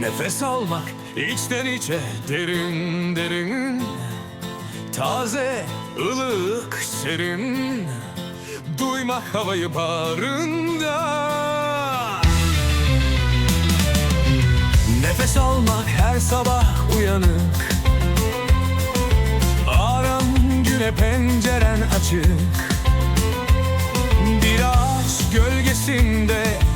Nefes almak içten içe derin derin. Taze, ılık, serin. Duymak havayı bağrında Nefes almak her sabah uyanık. Aram güne penceren açık. Bir ağaç gölgesinde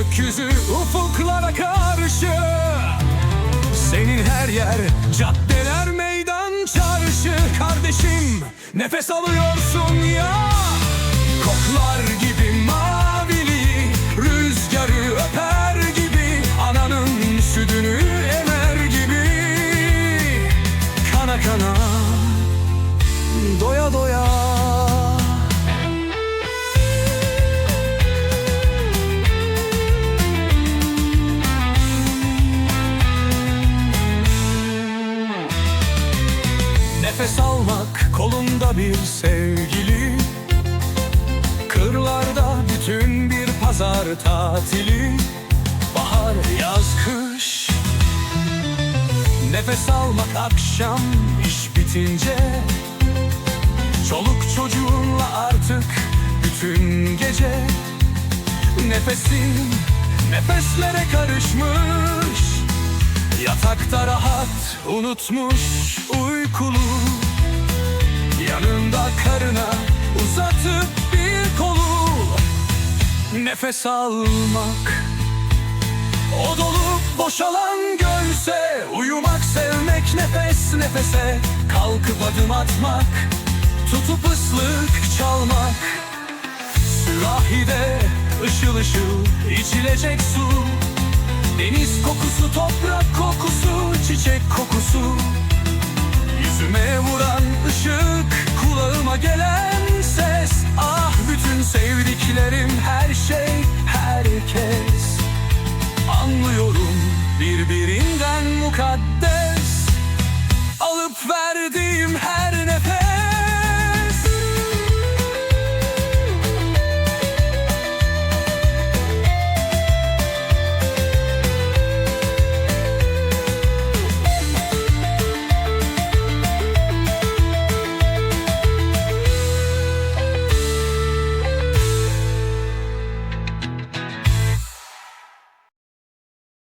gökyüzü ufuklara karşı. Senin her yer caddeler meydan çarşı. Kardeşim nefes alıyorsun ya Nefes almak kolunda bir sevgili. Kırlarda bütün bir pazar tatili. Bahar, yaz, kış. Nefes almak akşam iş bitince. Çoluk çocuğunla artık bütün gece. Nefesin nefeslere karışmış Yatakta rahat unutmuş uykulu. Yanında karına uzatıp bir kolu. Nefes almak O dolup boşalan göğse. Uyumak sevmek nefes nefese. Kalkıp adım atmak Tutup ıslık çalmak. Sürahide ışıl ışıl içilecek su Deniz kokusu, toprak kokusu, çiçek kokusu. Yüzüme vuran ışık, kulağıma gelen ses. Ah bütün sevdiklerim, her şey, herkes. Anlıyorum birbirinden mukaddes. Alıp verdiğim her